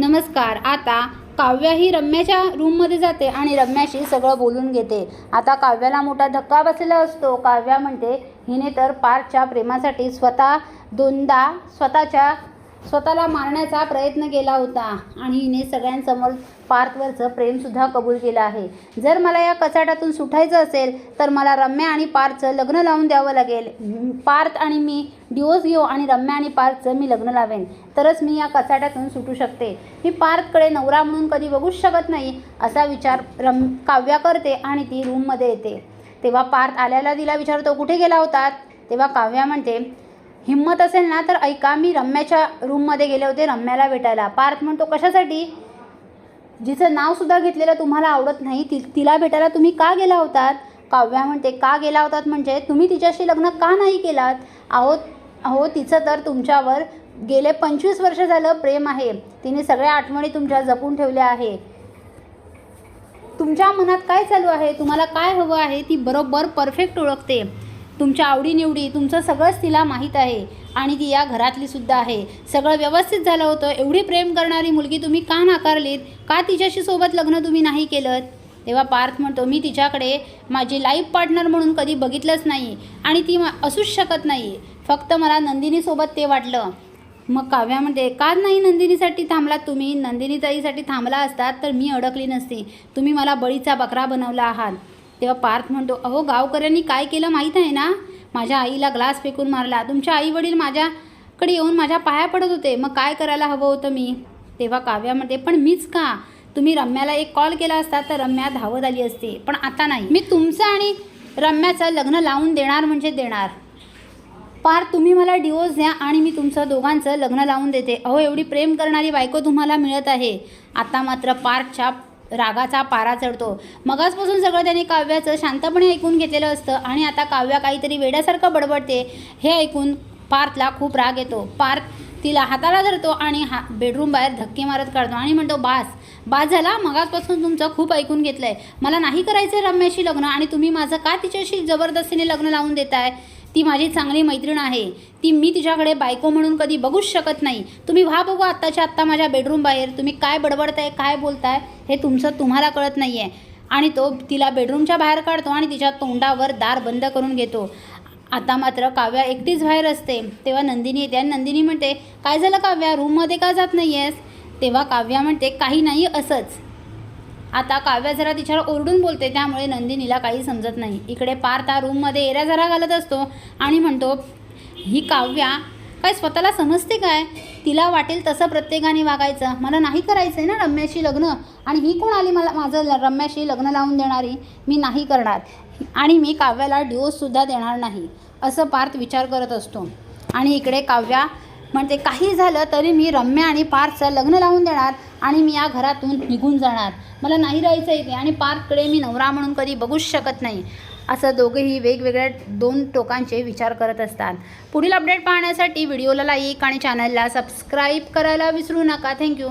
नमस्कार आता काव्या ही रम्याच्या रूममध्ये जाते आणि रम्याशी सगळं बोलून घेते. आता काव्याला मोठा धक्का बसलेला असतो. काव्या म्हणते हिने तर पारच्या प्रेमासाठी स्वतः दोनदा स्वतःच्या स्वतःला मारण्याचा प्रयत्न केला होता आणि हिने सगळ्यांसमोर पार्थवरचं प्रेमसुद्धा कबूल केलं आहे. जर मला या कचाट्यातून सुटायचं असेल तर मला रम्या आणि पार्थचं लग्न लावून द्यावं लागेल. पार्थ आणि मी डिवोर्स घेऊ आणि रम्या आणि पार्थचं मी लग्न लावेन. तरच मी या कचाट्यातून सुटू शकते. मी पार्थकडे नवरा म्हणून कधी बघूच शकत नाही असा विचार रम काव्या करते आणि ती रूममध्ये येते. तेव्हा पार्थ आल्याला तिला विचारतो कुठे गेला होतात तेव्हा काव्या म्हणते हिंमत असेल ना तर ऐका मी रम्याच्या रूममध्ये गेले होते रम्याला भेटायला. पार्थ म्हणतो कशासाठी? जिचं नावसुद्धा घेतलेलं तुम्हाला आवडत नाही ति तिला भेटायला तुम्ही का गेला होतात? काव्या म्हणते का गेला होतात म्हणजे तुम्ही तिच्याशी लग्न का नाही केलात? अहो अहो तिचं तर तुमच्यावर गेले पंचवीस वर्ष झालं प्रेम आहे. तिने सगळ्या आठवणी तुमच्या जपून ठेवल्या आहे. तुमच्या मनात काय चालू आहे? तुम्हाला काय हवं आहे? ती बरोबर परफेक्ट ओळखते. तुमच्या आवडीनिवडी तुमचं सगळंच तिला माहीत आहे आणि ती या घरातली सुद्धा आहे. सगळं व्यवस्थित झालं होतं. एवढी प्रेम करणारी मुलगी तुम्ही का नाकारलीत? का तिच्याशी सोबत लग्न तुम्ही नाही केलं तेव्हा पार्थ म्हणतो मी तिच्याकडे माझी लाईफ पार्टनर म्हणून कधी बघितलंच नाही आणि ती असूच शकत नाही. फक्त मला नंदिनीसोबत ते वाटलं. मग काव्या म्हणते का नाही नंदिनीसाठी थांबलात तुम्ही? नंदिनीताईसाठी थांबला असतात तर मी अडकली नसती. तुम्ही मला बळीचा बकरा बनवला आहात. तेव्हा पार्थ म्हणतो अहो गावकऱ्यांनी काय केलं माहीत आहे ना? माझ्या आईला ग्लास फेकून मारला. तुमच्या आई वडील माझ्याकडे येऊन माझ्या पाया पडत होते. मग काय करायला हवं होतं मी? तेव्हा काव्या म्हणते पण मीच का? तुम्ही रम्याला एक कॉल केला असता तर रम्या धावत आली असते. पण आता नाही. मी तुमचं आणि रम्याचं लग्न लावून देणार म्हणजे देणार. पार तुम्ही मला डिवोर्स द्या आणि मी तुमचं दोघांचं लग्न लावून देते. अहो एवढी प्रेम करणारी बायको तुम्हाला मिळत आहे. आता मात्र पार्थच्या रागाचा पारा चढतो. मगासपासून सगळं त्याने काव्याचं शांतपणे ऐकून घेतलेलं असतं आणि आता काव्या काहीतरी वेड्यासारखं बडबडते हे ऐकून पार्थला खूप राग येतो. पार्थ तिला हाताला धरतो आणि हा बेडरूम बाहेर धक्के मारत काढतो आणि म्हणतो बास बास झाला मगासपासून तुमचं खूप ऐकून घेतलं आहे मला नाही करायचं आहे रम्याशी लग्न आणि तुम्ही माझं का तिच्याशी जबरदस्तीने लग्न लावून देताय? ती माझी चांगली मैत्रीण आहे. ती मी तिच्याकडे बायको म्हणून कधी बघूच शकत नाही. तुम्ही व्हा बघू आत्ताच्या आत्ता माझ्या बेडरूम बाहेर. तुम्ही काय बडबडताय काय बोलताय हे तुमचं तुम्हाला कळत नाही आहे आणि तो तिला बेडरूमच्या बाहेर काढतो आणि तिच्या तोंडावर दार बंद करून घेतो. आता मात्र काव्या एकटीच बाहेर असते. तेव्हा नंदिनी येते आणि नंदिनी म्हणते काय झालं काव्या? रूममध्ये का जात नाही आहेस तेव्हा काव्या म्हणते काही नाही असंच. आता काव्या जरा तिच्यावर ओरडून बोलते त्यामुळे नंदिनीला काही समजत नाही. इकडे पार्थ रूममध्ये एऱ्या जरा घालत असतो आणि म्हणतो ही काव्या काय स्वतःला समजते काय? तिला वाटेल तसं प्रत्येकाने वागायचं. मला नाही करायचं आहे ना रम्याशी लग्न. आणि ही कोण आली मला माझं ल- रम्याशी लग्न लावून देणारी? मी नाही करणार. आणि मी काव्याला डिवोर्ससुद्धा देणार नाही. असं पार्थ विचार करत असतो. आणि इकडे काव्या म्हणते काही झालं तरी मी रम्या आणि पार्थचं लग्न लावून देणार. आणि मी या घरातून निघून जाणार. मला नाही राहायचं इथे आणि पार्थकडे मी नवरा म्हणून कधी बघूच शकत नाही. असं दोघेही वेगवेगळ्या दोन टोकांचे विचार करत असतात. पुढील अपडेट पाहण्यासाठी व्हिडिओला लाईक आणि चॅनलला सबस्क्राईब करायला विसरू नका. थँक्यू